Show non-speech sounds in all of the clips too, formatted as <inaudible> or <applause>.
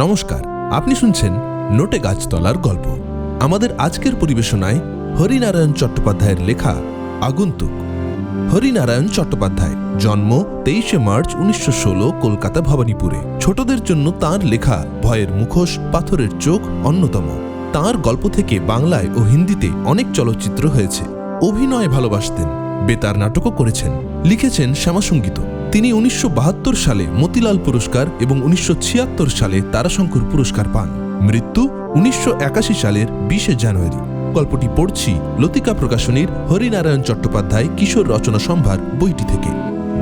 নমস্কার, আপনি শুনছেন নোটে গাছতলার গল্প। আমাদের আজকের পরিবেশনায় হরিনারায়ণ চট্টোপাধ্যায়ের লেখা আগন্তুক হরিনারায়ণ চট্টোপাধ্যায়, জন্ম তেইশে মার্চ উনিশশো ষোলো কলকাতা ভবানীপুরে। ছোটদের জন্য তার লেখা ভয়ের মুখোশ, পাথরের চোখ অন্যতম। তার গল্প থেকে বাংলায় ও হিন্দিতে অনেক চলচ্চিত্র হয়েছে। অভিনয় ভালোবাসতেন। বেতার নাটকও করেছেন। লিখেছেন শ্যামাসঙ্গীত তিনি উনিশশো বাহাত্তর সালে মতিলাল পুরস্কার এবং উনিশশো ছিয়াত্তর সালে তারাশঙ্কর পুরস্কার পান। মৃত্যু উনিশশো একাশি সালের বিশে জানুয়ারি। গল্পটি পড়ছি লতিকা প্রকাশনীর হরিনারায়ণ চট্টোপাধ্যায় কিশোর রচনা সম্ভার বইটি থেকে।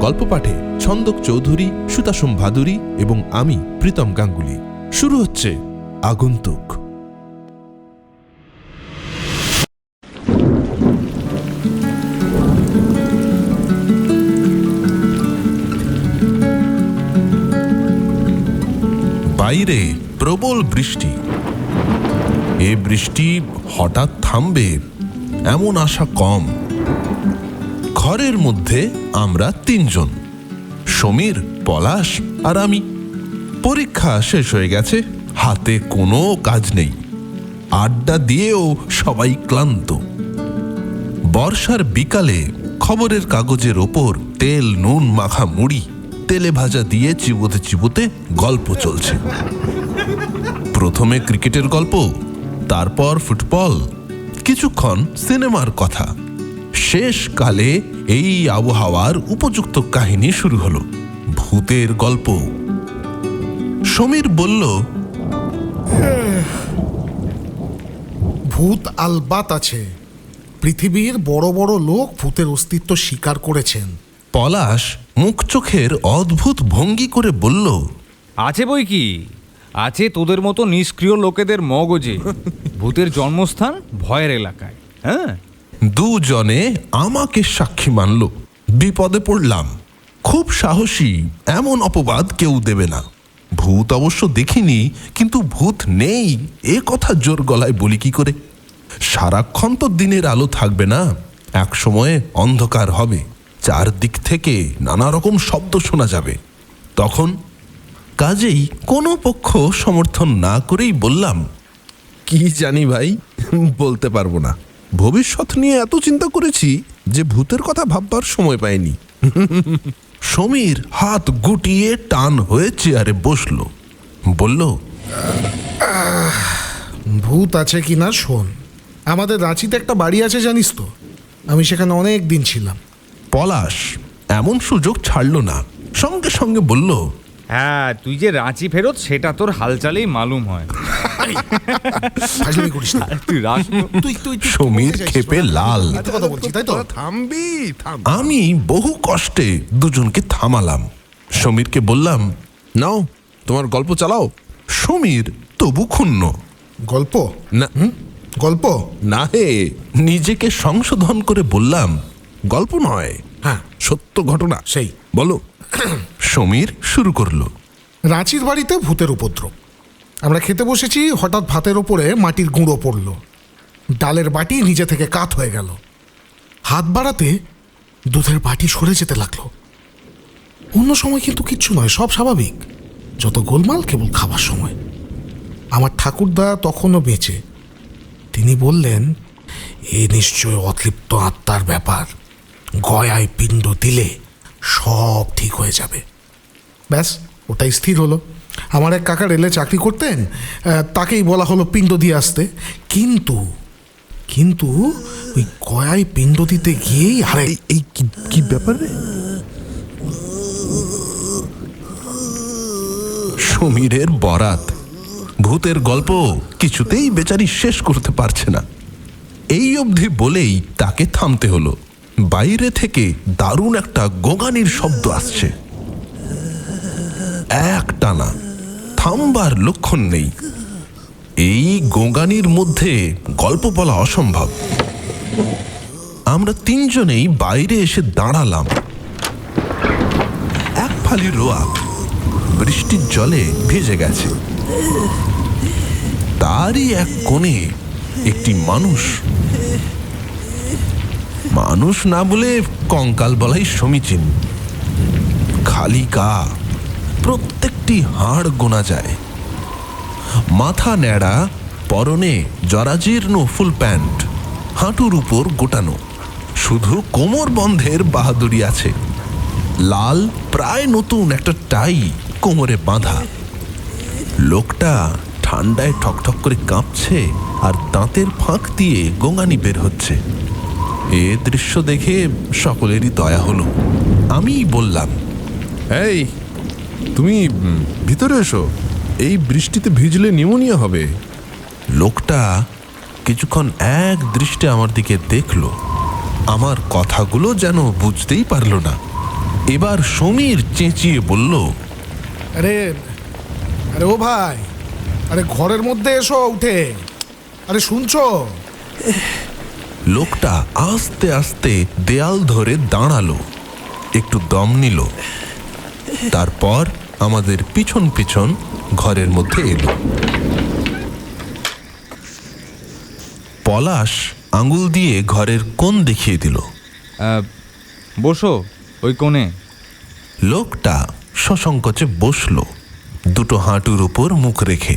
গল্প পাঠে ছন্দক চৌধুরী, সুতাসম ভাদুরী এবং আমি প্রীতম গাঙ্গুলি। শুরু হচ্ছে আগন্তুক। বাইরে প্রবল বৃষ্টি। এ বৃষ্টি হঠাৎ থামবে এমন আশা কম। ঘরের মধ্যে আমরা তিনজন, সমীর, পলাশ আর আমি। পরীক্ষা শেষ হয়ে গেছে, হাতে কোনো কাজ নেই। আড্ডা দিয়েও সবাই ক্লান্ত। বর্ষার বিকালে খবরের কাগজের ওপর তেল, নুন, মাখা মুড়ি তেলে ভাজা দিয়ে চিবোতে চিবোতে গল্প চলছে। প্রথমে ক্রিকেটের গল্প তারপর ফুটবল কিছুক্ষণ সিনেমার কথা। শেষকালে এই আবহাওয়ার উপযুক্ত কাহিনী শুরু হলো ভূতের গল্প। সমীর বলল ভূত আলবাত আছে। পৃথিবীর বড় বড় লোক ভূতের অস্তিত্ব স্বীকার করেছেন। পলাশ মুখ চোখের অদ্ভুত ভঙ্গি করে বলল আছে বই কি? আছে তোদের মতো নিষ্ক্রিয় লোকেদের মগজে। ভূতের জন্মস্থান ভয়ের এলাকায় হ্যাঁ? দুজনে আমাকে সাক্ষী মানল। বিপদে পড়লাম। খুব সাহসী এমন অপবাদ কেউ দেবে না। ভূত অবশ্য দেখিনি কিন্তু ভূত নেই। এ কথা জোর গলায় বলি কি করে? সারাক্ষণ তো দিনের আলো থাকবে না। এক সময়ে অন্ধকার হবে। চারদিক থেকে নানা রকম শব্দ শোনা যাবে। তখন কাজেই কোনো পক্ষ সমর্থন না করেই বললাম, কি জানি ভাই, বলতে পারব না। ভবিষ্যৎ নিয়ে এত চিন্তা করেছি যে ভূতের কথা ভাববার সময় পাইনি। সমীর হাত গুটিয়ে টান হয়ে চেয়ারে বসল। বলল ভূত আছে কি না শোন। আমাদের রাঁচিতে একটা বাড়ি আছে জানিস তো? আমি সেখানে অনেক দিন ছিলাম। পলাশ এমন সুযোগ ছাড়লো না। সঙ্গে সঙ্গে বলল হ্যাঁ তুই যে রাঁচি ফেরত সেটা তোর হালচালেই মালুম হয়। না। তুই রাস তুই সমীর ক্ষেপে লাল। কথা বলছি তাই তো? থামবি থাম। আমি বহু কষ্টে দুজনকে থামালাম। সমীরকে বললাম নাও তোমার গল্প চালাও। সমীর তবু ক্ষুণ্ণ। গল্প? না হুম? গল্প? না হে নিজেকে সংশোধন করে বললাম গল্প নয়। হ্যাঁ সত্য ঘটনা। সেই। বলো। সমীর শুরু করল। রাঁচির বাড়িতে ভূতের উপদ্রব। আমরা খেতে বসেছি হঠাৎ ভাতের ওপরে মাটির গুঁড়ো পড়ল। ডালের বাটি নিজে থেকে কাত হয়ে গেল। হাত বাড়াতে দুধের বাটি সরে যেতে লাগল। অন্য সময় কিন্তু কিচ্ছু নয় সব স্বাভাবিক। যত গোলমাল কেবল খাবার সময়। আমার ঠাকুরদা তখনও বেঁচে। তিনি বললেন এ নিশ্চয় অতৃপ্ত আত্মার ব্যাপার। গয়ায় পিণ্ড দিলে সব ঠিক হয়ে যাবে। ব্যাস ওটাই স্থির হলো। আমার এক কাকা রেলে চাকরি করতেন তাকেই বলা হলো পিণ্ড দিয়ে আসতে। কিন্তু কিন্তু ওই গয়ায় পিণ্ড দিতে গিয়েই আরে এই কি কি ব্যাপার রে? সমীরের বরাত। ভূতের গল্প কিছুতেই বেচারি শেষ করতে পারছে না। এই অবধি বলেই তাকে থামতে হলো। বাইরে থেকে দারুণ একটা গোগানির শব্দ আসছে। এক টানা থামবার লক্ষণ নেই। এই গোগানির মধ্যে গল্প বলা অসম্ভব। আমরা তিনজনেই বাইরে এসে দাঁড়ালাম। এক ফালি রোয়া বৃষ্টির জলে ভিজে গেছে। তারই এক কোণে একটি মানুষ মানুষ না বলে কঙ্কাল বলাই সমীচীন। খালি গা প্রত্যেকটি হাড় গোনা যায়। মাথা ন্যাড়া, পরনে জরাজীর্ণ ফুল প্যান্ট, হাঁটুর উপর গোটানো। শুধু কোমর বন্ধের বাহাদুরি আছে। লাল প্রায় নতুন একটা টাই কোমরে বাঁধা। লোকটা ঠান্ডায় ঠকঠক করে কাঁপছে আর দাঁতের ফাঁক দিয়ে গোঙানি বের হচ্ছে। এ দৃশ্য দেখে সকলেরই দয়া হলো। আমি বললাম, এই, তুমি ভিতরে এসো। এই বৃষ্টিতে ভিজলে নিউমোনিয়া হবে। লোকটা কিছুক্ষণ এক দৃষ্টে আমার দিকে দেখল। আমার কথাগুলো যেন বুঝতেই পারল না। এবার সমীর চেঁচিয়ে বলল, আরে আরে ও ভাই, আরে ঘরের মধ্যে এসো উঠে। আরে শুনছো? লোকটা আস্তে আস্তে দেয়াল ধরে দাঁড়াল একটু দম নিল। তারপর আমাদের পিছন পিছন ঘরের মধ্যে এলো। পলাশ আঙুল দিয়ে ঘরের কোণ দেখিয়ে দিল। বসো ওই কোণে। লোকটা সসংকোচে বসল দুটো হাঁটুর উপর মুখ রেখে।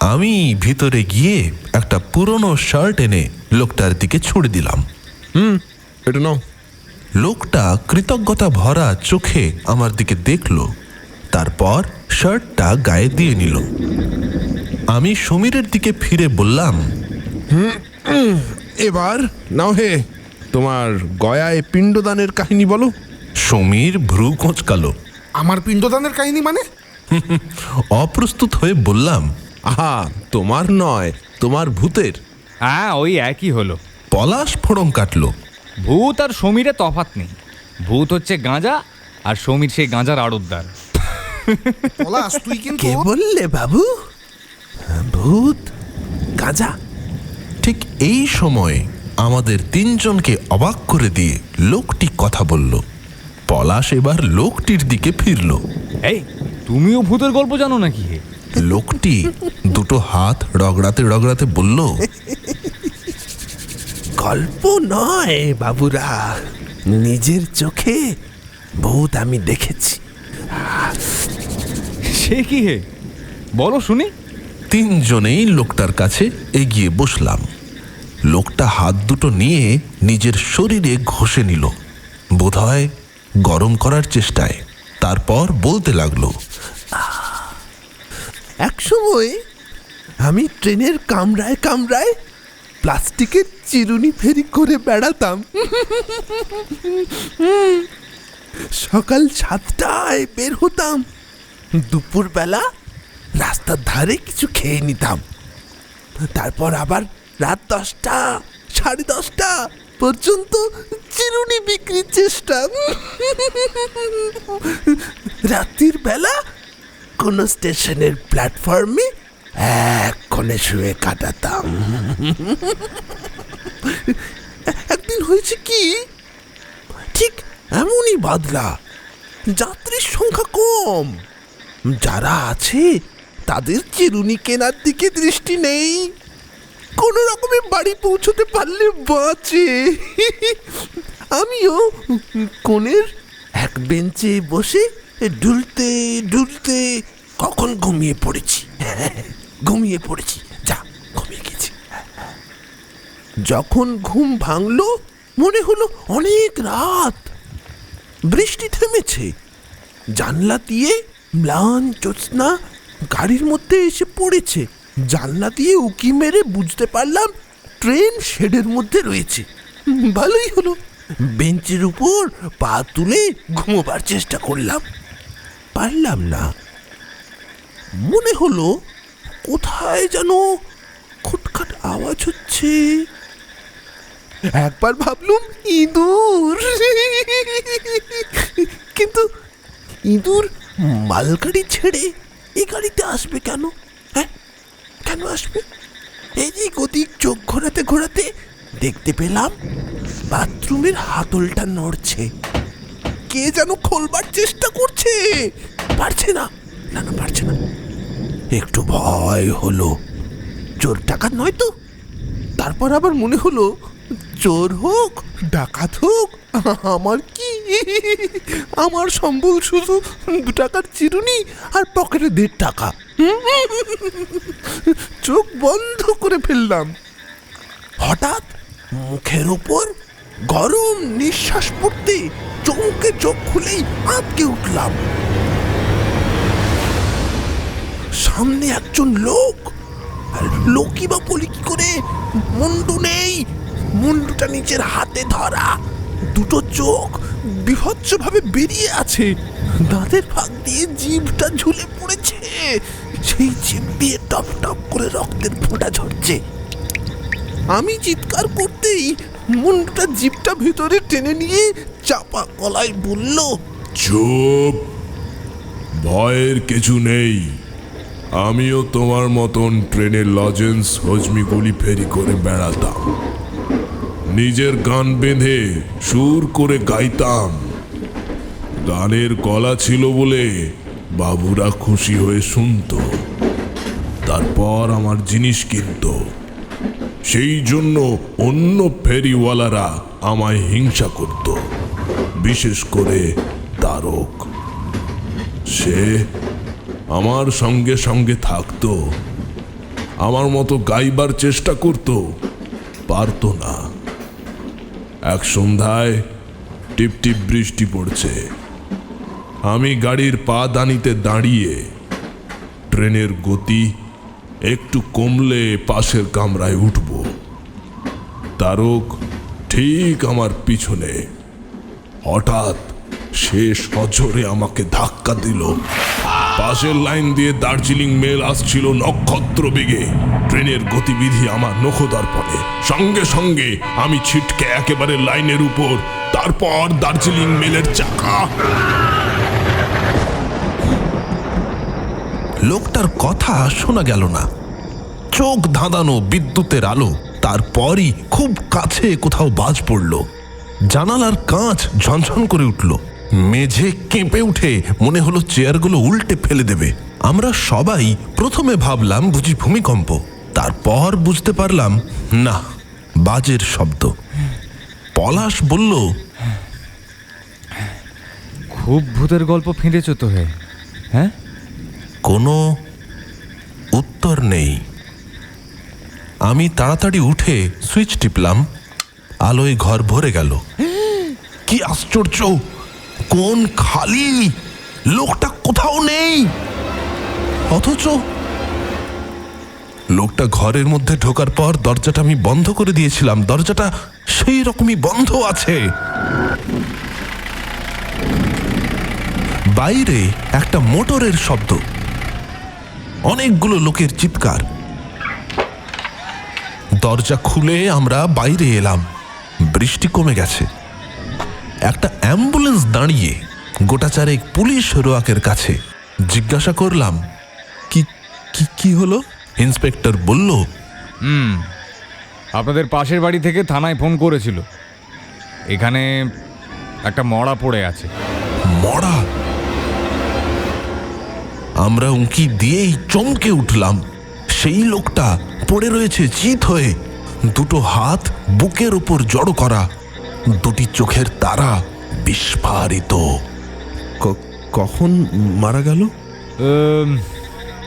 আমি ভিতরে গিয়ে একটা পুরনো শার্ট এনে লোকটার দিকে ছুড়ে দিলাম। হুম এটা নাও। লোকটা কৃতজ্ঞতা ভরা চোখে আমার দিকে দেখল তারপর শার্টটা গায়ে দিয়ে নিল। আমি সমীরের দিকে ফিরে বললাম এবার নাও হে তোমার গয়ায় পিণ্ডদানের কাহিনী বলো। সমীর ভ্রু কোঁচকালো। আমার পিণ্ডদানের কাহিনী মানে? <laughs> অপ্রস্তুত হয়ে বললাম আহা তোমার নয় তোমার ভূতের। হ্যাঁ ওই একই হলো। পলাশ ফোড়ন কাটলো। ভূত আর সমীরে তফাৎ নেই। ভূত হচ্ছে গাঁজা আর সমীর সেই গাঁজার আড়তদার। পলাশ তুই কিন্তু কে বললে বাবু? ভূত গাজা। ঠিক এই সময় আমাদের তিনজনকে অবাক করে দিয়ে লোকটি কথা বলল। পলাশ এবার লোকটির দিকে ফিরল। এই তুমিও ভূতের গল্প জানো নাকি? লোকটি দুটো হাত রগড়াতে রগড়াতে বলল গল্প নয় বাবুরা। নিজের চোখে বহুত আমি দেখেছি। সে কি হে? বলো শুনি। তিনজনেই লোকটার কাছে এগিয়ে বসলাম। লোকটা হাত দুটো নিয়ে নিজের শরীরে ঘষে নিল। বোধহয় গরম করার চেষ্টায়। তারপর বলতে লাগল এক সময় আমি ট্রেনের কামরায় কামরায় প্লাস্টিকের চিরুনি ফেরি করে বেড়াতাম। সকাল সাতটায় বের হতাম। দুপুরবেলা রাস্তার ধারে কিছু খেয়ে নিতাম। তারপর আবার রাত দশটা, সাড়ে দশটা পর্যন্ত চিরুনি বিক্রির চেষ্টা। রাত্রির বেলা কোনো স্টেশনের প্ল্যাটফর্মে এক কোণে শুয়ে কাটাতাম। একদিন হয়েছে কি, ঠিক এমনই বাদলা, যাত্রীর সংখ্যা কম। যারা আছে, তাদের চিরুনি কেনার দিকে দৃষ্টি নেই। কোনো রকমে বাড়ি পৌঁছতে পারলে বাঁচে। আমিও কোণের এক বেঞ্চে বসে ঢুলতে ঢুলতে কখন ঘুমিয়ে পড়েছি? ঘুমিয়ে পড়েছি। যা, ঘুমিয়ে গেছি। যখন ঘুম ভাঙলো, মনে হলো অনেক রাত। বৃষ্টি থেমেছে। জানলা দিয়ে ম্লান জ্যোৎস্না গাড়ির মধ্যে এসে পড়েছে। জানলা দিয়ে উকি মেরে বুঝতে পারলাম ট্রেন শেডের মধ্যে রয়েছে। ভালোই হলো। বেঞ্চের উপর পা তুলে ঘুমোবার চেষ্টা করলাম। পারলাম না। মনে হলো, কোথায় যেন খুটখাট আওয়াজ হচ্ছে। একবার ভাবলুম ইঁদুর। কিন্তু ইঁদুর মালগাড়ি ছেড়ে এই গাড়িতে আসবে কেন? হ্যাঁ? কেন আসবে? এদিক ওদিক চোখ ঘোরাতে ঘোরাতে দেখতে পেলাম বাথরুমের হাতলটা নড়ছে। কে যেন খোলবার চেষ্টা করছে। পারছে না। না, পারছে না। একটু ভয় হলো। চোর টাকার নয় তো? তারপর আবার মনে হলো, চোর হোক, ডাকাত হোক, আমার কি? আমার সম্বল শুধু দু টাকার চিরুনি আর পকেটে দেড় টাকা। চোখ বন্ধ করে ফেললাম। হঠাৎ মুখের ওপর গরম নিঃশ্বাস পড়তে চমকে চোখ খুলেই আটকে উঠলাম। সামনে একজন লোক। লোকই বা বলি কি করে? মুন্ডু নেই। মুন্ডুটা নিচের হাতে ধরা। দুটো চোখ বিভৎসভাবে বেরিয়ে আছে। দাঁতের ফাঁক দিয়ে জিভটা ঝুলে পড়েছে। সেই জিভ দিয়ে টপ টপ করে রক্তের ফোঁটা ঝরছে। আমি চিৎকার করতেই মুন্ডুটা জিপটা ভিতরে টেনে নিয়ে চাপা গলায় বলল, চুপ। ভয়ের কিছু নেই। আমিও তোমার মতন ট্রেনের লজেন্স হজমি গুলি ফেরি করে বেড়াতাম। নিজের গান বেঁধে সুর করে গাইতাম। গানের কলা ছিল বলে বাবুরা খুশি হয়ে শুনতো। তারপর আমার জিনিস কিনতো। সেই জন্য অন্য ফেরিওয়ালারা আমায় হিংসা করত, বিশেষ করে তারক। সে আমার সঙ্গে সঙ্গে থাকতো। আমার মতো গাইবার চেষ্টা করত। পারতো না। এক সন্ধ্যায় টিপ টিপ বৃষ্টি পড়ছে। আমি গাড়ির পা দানিতে দাঁড়িয়ে ট্রেনের গতি একটু কমলে পাশের কামরায় উঠব। তারক ঠিক আমার পিছনে হঠাৎ সে সজোরে আমাকে ধাক্কা দিল। পাশের লাইন দিয়ে দার্জিলিং মেল আসছিল নক্ষত্র বেগে। ট্রেনের গতিবিধি আমার নখদর্পণে। সঙ্গে সঙ্গে আমি ছিটকে একেবারে লাইনের উপর, তারপর দার্জিলিং মেলের চাকা। লোকটার কথা শোনা গেল না। চোখ ধাঁধানো বিদ্যুতের আলো, তারপরই খুব কাছে কোথাও বাজ পড়ল। জানালার কাঁচ ঝনঝন করে উঠল। মেঝে কেঁপে উঠে মনে হলো চেয়ারগুলো উল্টে ফেলে দেবে। আমরা সবাই প্রথমে ভাবলাম বুঝি ভূমিকম্প। তারপর বুঝতে পারলাম না বাজের শব্দ। পলাশ বলল খুব ভূতের গল্প ফেঁদেছ তো হে হ্যাঁ? কোনো উত্তর নেই। আমি তাড়াতাড়ি উঠে সুইচ টিপলাম আলোয় ঘর ভরে গেল। <gasps> কি আশ্চর্য! কোন খালি? লোকটা কোথাও নেই। অথচ লোকটা ঘরের মধ্যে ঢোকার পর দরজাটা আমি বন্ধ করে দিয়েছিলাম। দরজাটা সেই রকমই বন্ধ আছে। বাইরে একটা মোটরের শব্দ। অনেকগুলো লোকের চিৎকার। দরজা খুলে আমরা বাইরে এলাম। বৃষ্টি কমে গেছে। একটা অ্যাম্বুলেন্স দাঁড়িয়ে গোটা চারেক পুলিশ রোয়াকের কাছে জিজ্ঞাসা করলাম কি কি কি হলো? ইন্সপেক্টর বলল হুম আপনাদের পাশের বাড়ি থেকে থানায় ফোন করেছিল। এখানে একটা মড়া পড়ে আছে। মড়া? আমরা উঁকি দিয়েই চমকে উঠলাম। সেই লোকটা পড়ে রয়েছে চিত হয়ে। দুটো হাত বুকের উপর জড়ো করা। দুটি চোখের তারা বিস্ফারিত। কখন মারা গেল?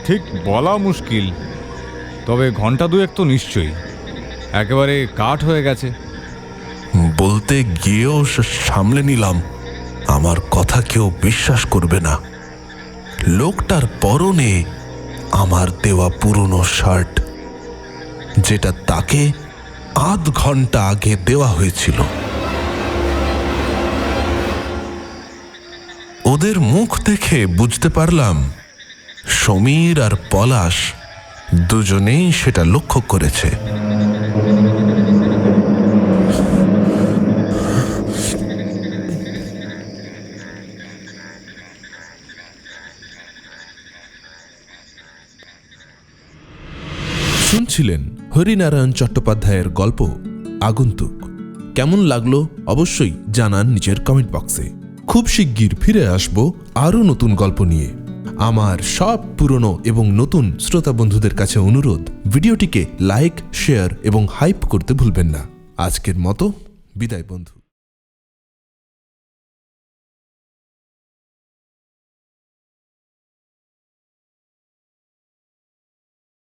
ঠিক বলা মুশকিল। তবে ঘণ্টা দুয়েক তো নিশ্চয়ই। একেবারে কাঠ হয়ে গেছে। বলতে গিয়েও সামলে নিলাম। আমার কথা কেউ বিশ্বাস করবে না। লোকটার পরনে আমার দেওয়া পুরনো শার্ট যেটা তাকে আধ ঘণ্টা আগে দেওয়া হয়েছিল। ওদের মুখ দেখে বুঝতে পারলাম, সমীর আর পলাশ দুজনেই সেটা লক্ষ্য করেছে। শুনছিলেন হরিনারায়ণ চট্টোপাধ্যায়ের গল্প, আগন্তুক। কেমন লাগল অবশ্যই জানান নিজের কমেন্ট বক্সে খুব শিগগির ফিরে আসব আরও নতুন গল্প নিয়ে। আমার সব পুরনো এবং নতুন শ্রোতা বন্ধুদের কাছে অনুরোধ, ভিডিওটিকে লাইক, শেয়ার এবং হাইপ করতে ভুলবেন না। আজকের মতো, বিদায় বন্ধু।